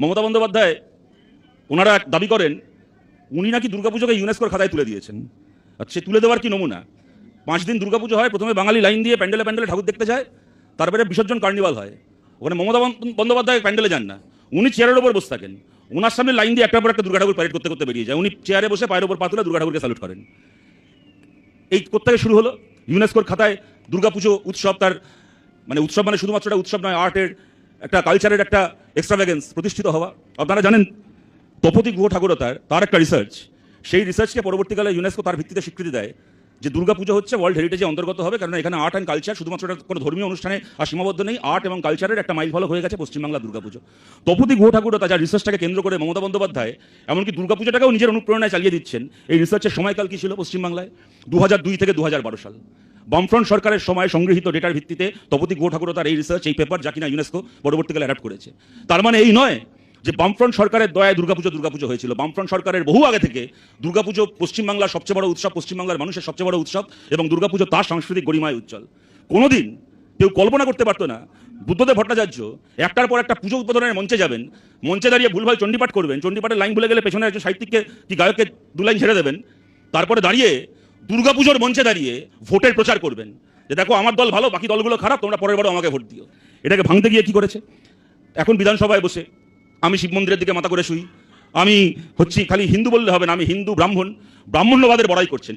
মমতা বন্দ্যোপাধ্যায় ওনারা দাবি করেন, উনি নাকি দুর্গাপুজোকে ইউনেস্কোর খাতায় তুলে দিয়েছেন। সে তুলে দেওয়ার কি নমুনা? পাঁচ দিন দুর্গাপুজো হয়, প্রথমে বাঙালি লাইন দিয়ে প্যান্ডেলে প্যান্ডেলে ঠাকুর দেখতে যায়, তারপরে বিসর্জন কার্নিভাল হয়। ওখানে মমতা বন্দ্যোপাধ্যায় প্যান্ডেলে যান না। উনি চেয়ারের ওপর বসে থাকেন। ওনার সামনে লাইন দিয়ে একটার পর একটা দুর্গা ঠাকুর প্যারেড করতে করতে বেরিয়ে যায়। উনি চেয়ারে বসে পায়ের ওপর পা তুলে দুর্গা ঠাকুরকে স্যালুট করেন। এই কোথেকে শুরু হলো? ইউনেস্কোর খাতায় দুর্গাপুজো উৎসব তার মানে উৎসব মানে শুধুমাত্র উৎসব নয় আর্টের একটা কালচারের একটা এক্সট্রাভ্যাগেন্স প্রতিষ্ঠিত হওয়া। আপনারা জানেন, তপতি গুহ ঠাকুরতার তার একটা রিসার্চ সেই রিসার্চকে পরবর্তীকালে ইউনেস্কো তার ভিত্তিতে স্বীকৃতি দেয় যে দুর্গাপুজো হচ্ছে ওয়ার্ল্ড হেরিটেজে অন্তর্গত হবে কারণ এখানে আর্ট অ্যান্ড কালচার শুধুমাত্র কোনো ধর্মীয় অনুষ্ঠানে আর সীমাবদ্ধ নেই। আর্ট এবং কালচারের একটা মাইল ফলক হয়ে গেছে পশ্চিমবাংলা দুর্গাপুজো। তপতি গুহ ঠাকুরতা যার রিসার্চটাকে কেন্দ্র করে মমতা বন্দ্যোপাধ্যায়, এমনকি দুর্গাপুজোটাকেও নিজের অনুপ্রেরণায় চালিয়ে দিচ্ছেন। এই রিসার্চের সময়কাল কি ছিল পশ্চিমবাংলায়? দু দুই থেকে দু বারো সাল। বামফ্রন্ট সরকারের সময় সংগৃহীত ডেটার ভিত্তিতে তপতি গুহ ঠাকুরতার এই রিসার্চ এই পেপার যা কিনা ইউনেস্কো পরবর্তীকালে অ্যাডাপ্ট করেছে। তার মানে এই নয় যে বামফ্রন্ট সরকারের দয়ায় দুর্গাপুজো দুর্গাপুজো হয়েছিল। বামফ্রন্ট সরকারের বহু আগে থেকে দুর্গাপুজো পশ্চিমবাংলার সবচেয়ে বড় উৎসব, পশ্চিমবাংলার মানুষের সবচেয়ে বড় উৎসব এবং দুর্গাপুজো তার সাংস্কৃতিক গরিমায় উজ্জ্বল। কোনোদিন কেউ কল্পনা করতে পারতো না, বুদ্ধদেব ভট্টাচার্য একটার পর একটা পুজো উদ্বোধনের মঞ্চে যাবেন, মঞ্চে দাঁড়িয়ে ভুলভাল চণ্ডীপাঠ করবেন, চণ্ডীপাঠের লাইন ভুলে গেলে পেছনে একজন সাহিত্যিককে কি গায়ককে দু লাইন ছেড়ে দেবেন, তারপরে দাঁড়িয়ে দুর্গাপুজোর মঞ্চে দাঁড়িয়ে ভোটের প্রচার করবেন। যে দেখো, আমার দল ভালো, বাকি দলগুলো খারাপ, তোমরা পরের বারও আমাকে ভোট দিও। এটাকে ভাঙতে গিয়ে কি করেছে? এখন বিধানসভায় বসে আমি শিব মন্দিরের দিকে মাথা করে শুই। আমি হচ্ছি, খালি হিন্দু বললে হবে না, আমি হিন্দু ব্রাহ্মণ। ব্রাহ্মণ্যবাদের বড়াই করছেন।